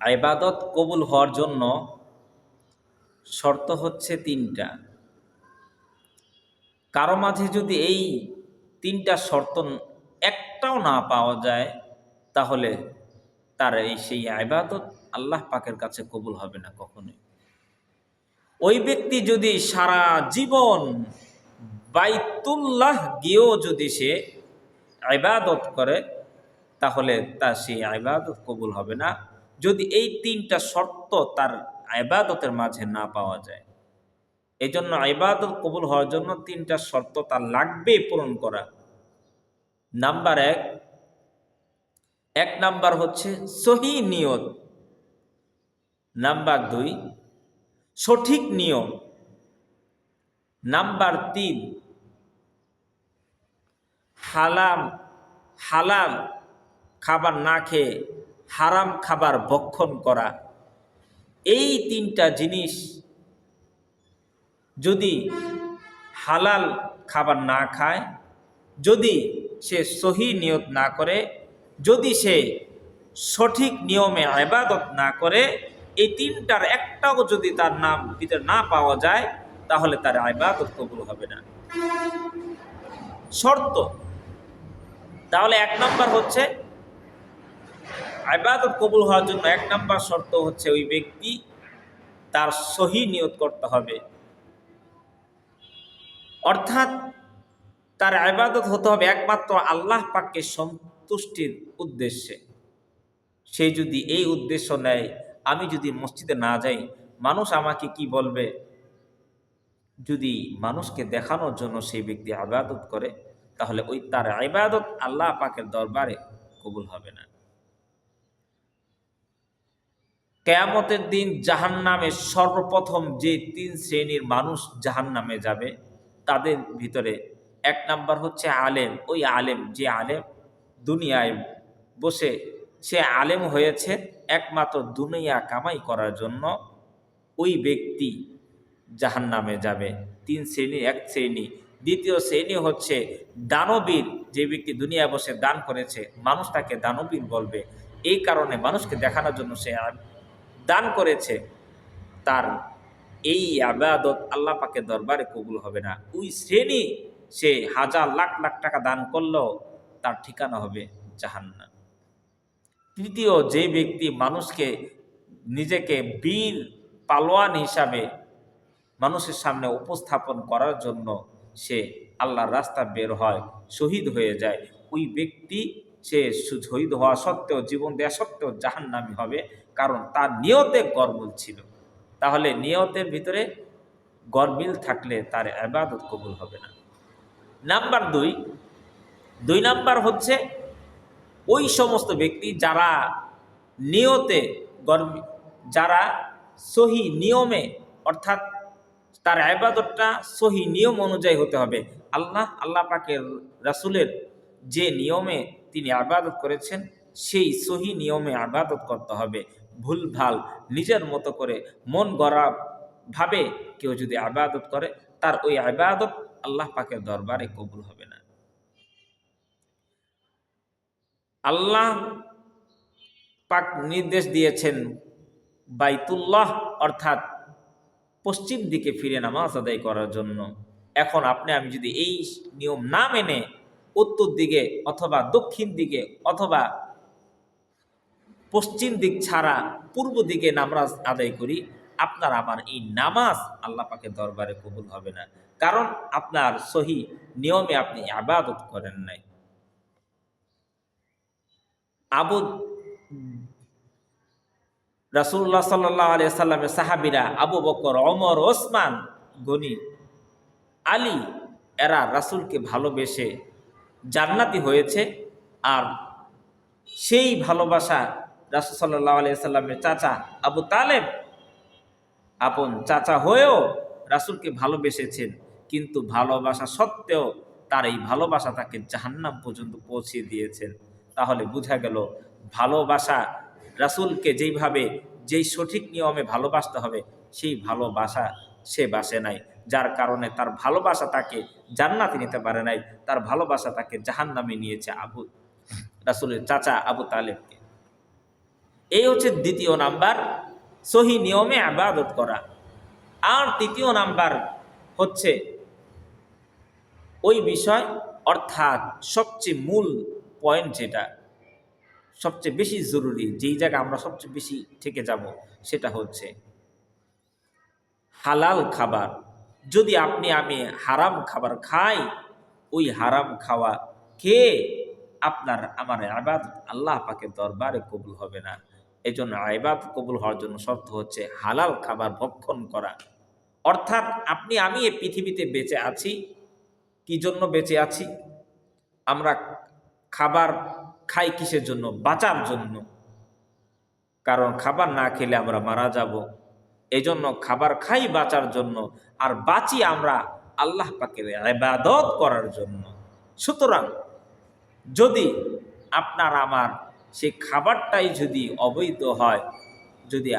ইবাদত কবুল হওয়ার জন্য শর্ত হচ্ছে তিনটা। কারও মাঝে যদি এই তিনটা শর্ত একটাও না পাওয়া যায়, তাহলে তার এই সেই আইবাদত আল্লাহ পাকের কাছে কবুল হবে না কখনোই। ওই ব্যক্তি যদি সারা জীবন বাইতুল্লাহ গিয়েও যদি সে আইবাদত করে, তাহলে তার সেই আইবাদত কবুল হবে না। যদি এই তিনটা শর্ত তার আইবাদতের মাঝে না পাওয়া যায় এই জন্য আইবাদত কবুল হওয়ার জন্য তিনটা শর্ত তার লাগবে পূরণ করা। নাম্বার এক এক নাম্বার হচ্ছে সহি নিয়ত। নাম্বার দুই, সঠিক নিয়ম। নাম্বার তিন, হালাম, হালাল খাবার না খেয়ে হারাম খাবার ভক্ষণ করা। এই তিনটা জিনিস যদি হালাল খাবার না খায়, যদি সে সহি নিয়ত না করে, যদি সে সঠিক নিয়মে আবাদত না করে, এই তিনটার একটাও যদি তার নাম ভিতরে না পাওয়া যায়, তাহলে তার আবাদত কবুল হবে না। শর্ত। তাহলে এক নম্বর হচ্ছে আবাদত কবুল হওয়ার জন্য এক নম্বর শর্ত হচ্ছে ওই ব্যক্তি তার সহি নিয়ত করতে হবে। অর্থাৎ তার আবাদত হতে হবে একমাত্র আল্লাহ পাককে সন্তুষ্টির উদ্দেশ্যে। সে যদি এই উদ্দেশ্য নেয়, আমি যদি মসজিদে না যাই, মানুষ আমাকে কি বলবে? যদি মানুষকে দেখানোর জন্য সেই ব্যক্তি আবাদত করে, তাহলে ওই তার আবাদত আল্লাহ পাকের দরবারে কবুল হবে না। কেয়ামতের দিন জাহান নামে সর্বপ্রথম যে তিন শ্রেণির মানুষ জাহান নামে যাবে, তাদের ভিতরে এক নাম্বার হচ্ছে আলেম। ওই আলেম, যে আলেম দুনিয়ায় বসে, সে আলেম হয়েছে একমাত্র দুনিয়া কামাই করার জন্য। ওই ব্যক্তি জাহান নামে যাবে। তিন শ্রেণি, এক শ্রেণি। দ্বিতীয় শ্রেণি হচ্ছে দানবীর। যে ব্যক্তি দুনিয়ায় বসে দান করেছে, মানুষ তাকে দানবীর বলবে। এই কারণে মানুষকে দেখানোর জন্য সে দান করেছে, তার এই আবাদত আল্লাহ পাকে দরবারে কবুল হবে না। ওই শ্রেণি সে হাজার লাখ লাখ টাকা দান করলেও তার ঠিকানা হবে জাহান্না তৃতীয়, যে ব্যক্তি মানুষকে, নিজেকে বীর পালোয়ান হিসাবে মানুষের সামনে উপস্থাপন করার জন্য সে আল্লাহর রাস্তা বের হয়, শহীদ হয়ে যায়। ওই ব্যক্তি সে শহীদ হওয়া সত্ত্বেও জীবন দেওয়া সত্ত্বেও জাহান্নামি হবে, কারণ তার নিয়তে গরমিল ছিল। তাহলে নিয়তের ভিতরে গরমিল থাকলে তার আবাদত কবুল হবে না। নাম্বার দুই দুই নাম্বার হচ্ছে ওই সমস্ত ব্যক্তি যারা নিয়তে গর্মি, যারা সহি নিয়মে, অর্থাৎ তার আবাদতটা সহি নিয়ম অনুযায়ী হতে হবে। আল্লাহ আল্লাহ পাকের রাসুলের যে নিয়মে তিনি আবাদত করেছেন, সেই সহি নিয়মে আবাদত করতে হবে। ভুল ভালো, নিজের মতো করে মন গড়া ভাবে কেউ যদি আবাদত করে, তার ওই আবাদত আল্লাহ পাকের দরবারে কবুল হবে না। আল্লাহ পাক নির্দেশ দিয়েছেন, বাইতুল্লাহ অর্থাৎ পশ্চিম দিকে ফিরে নামাজ আদায় করার জন্য। এখন আপনি, আমি যদি এই নিয়ম না মেনে উত্তর দিকে অথবা দক্ষিণ দিকে অথবা পশ্চিম দিক ছাড়া পূর্ব দিকে নামাজ আদায় করি, আপনার আমার এই নামাজ আল্লাহ পাকে দরবারে কবুল হবে না। কারণ আপনার সহি নিয়মে আপনি আবাদত করেন নাই। আবু রাসুল্লাহ সাল্লাহ আলিয়া সাল্লামের সাহাবিরা আবু বকর অমর ওসমান, গনি, আলী এরা রাসুলকে ভালোবেসে জান্নাতি হয়েছে আর সেই ভালোবাসা রাসুল সাল্লাহ আলিয়া সাল্লামের চাচা আবু তালেব আপন চাচা হয়েও রাসুলকে ভালোবেসেছেন। কিন্তু ভালোবাসা সত্ত্বেও তার এই ভালোবাসা তাকে জাহান্নাম পর্যন্ত পৌঁছে দিয়েছেন। তাহলে বোঝা গেল ভালোবাসা রাসুলকে যেইভাবে, যেই সঠিক নিয়মে ভালোবাসতে হবে, সেই ভালোবাসা সে বাসে নাই। যার কারণে তার ভালোবাসা তাকে জান্নাতে নিতে পারে নাই, তার ভালোবাসা তাকে জাহান নামে নিয়েছে আবু রাসুলের চাচা আবু তালেবকে। এই হচ্ছে দ্বিতীয় নাম্বার, সহি নিয়মে আবাদত করা। আর তৃতীয় নাম্বার হচ্ছে ওই বিষয়, অর্থাৎ সবচেয়ে মূল পয়েন্ট যেটা, সবচেয়ে বেশি জরুরি, যেই জায়গায় আমরা সবচেয়ে বেশি থেকে যাব, সেটা হচ্ছে হালাল খাবার। যদি আপনি, আমি হারাম খাবার খাই, ওই হারাম খাওয়া খেয়ে আপনার, আমার আবাদ আল্লাহ পাকে দরবারে কবুল হবে না। এই জন্য আইবাদ কবুল হওয়ার জন্য শর্ত হচ্ছে হালাল খাবার ভক্ষণ করা। অর্থাৎ আপনি, আমি এই পৃথিবীতে বেঁচে আছি, কি জন্য বেঁচে আছি? আমরা খাবার খাই কিসের জন্য? বাঁচার জন্য। কারণ খাবার না খেলে আমরা মারা যাব। এই জন্য খাবার খাই বাঁচার জন্য আর বাঁচি আমরা আল্লাহ পাকের ইবাদত করার জন্য। সুতরাং যদি আপনার আমার সেই খাবারটাই যদি অবৈধ হয়, যদি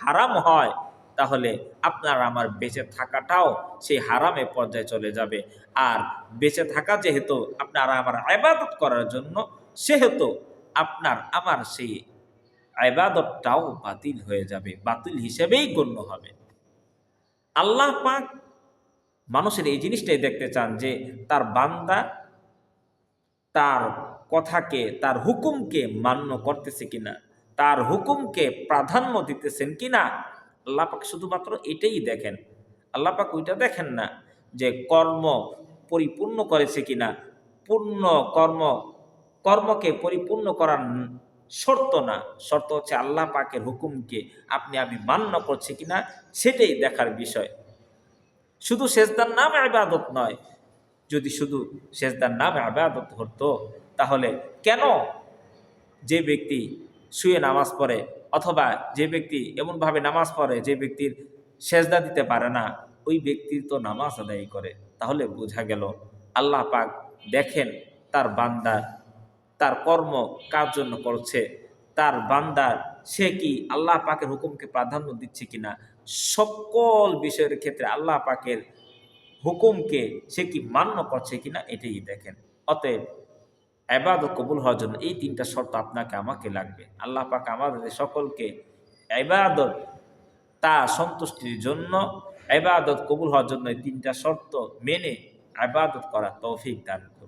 হারাম হয়, তাহলে আপনার আমার বেঁচে থাকাটাও সেই হারামে পর্যায়ে চলে যাবে। আর বেঁচে থাকা যেহেতু আপনার আমার আবাদত করার জন্য, সেহেতু আপনার আমার সেই আবাদতটাও বাতিল হয়ে যাবে, বাতিল হিসেবেই গণ্য হবে। আল্লাহ পাক মানুষের এই জিনিসটাই দেখতে চান যে তার বান্দা তার কথাকে, তার হুকুমকে মান্য করতেছে কিনা, তার হুকুমকে প্রাধান্য দিতেছেন কিনা। আল্লাহ পাক শুধুমাত্র এটাই দেখেন। আল্লাহ পাক ওইটা দেখেন না যে কর্ম পরিপূর্ণ করেছে কিনা, পূর্ণ কর্ম, কর্মকে পরিপূর্ণ করার শর্ত না। শর্ত হচ্ছে আল্লাহ পাকের হুকুমকে আপনি আমি মান্য করছি কিনা সেটাই দেখার বিষয়। শুধু সেজদার নাম আবাদত নয়। যদি শুধু সেজদার নাম আবাদত হতো, তাহলে কেন যে ব্যক্তি শুয়ে নামাজ পড়ে অথবা যে ব্যক্তি এমনভাবে নামাজ পড়ে যে ব্যক্তির সেজদা দিতে পারে না, ওই ব্যক্তির তো নামাজ আদায় করে। তাহলে বোঝা গেল আল্লাহ পাক দেখেন তার বান্দা তার কর্ম কার জন্য করছে? তার বান্দার সে কি আল্লাহ পাকের হুকুমকে প্রাধান্য দিচ্ছে কিনা? সকল বিষয়ের ক্ষেত্রে আল্লাহ পাকের হুকুমকে সে কি মান্য করছে কিনা এটাই দেখেন। অতএব এবাদত কবুল হওয়ার জন্য এই তিনটা শর্ত আপনাকে, আমাকে লাগবে। আল্লাহ পাক আমাদের সকলকে এবাদত তা সন্তুষ্টির জন্য এবাদত কবুল হওয়ার জন্য এই তিনটা শর্ত মেনে আবাদত করা তৌফিক দান করুন।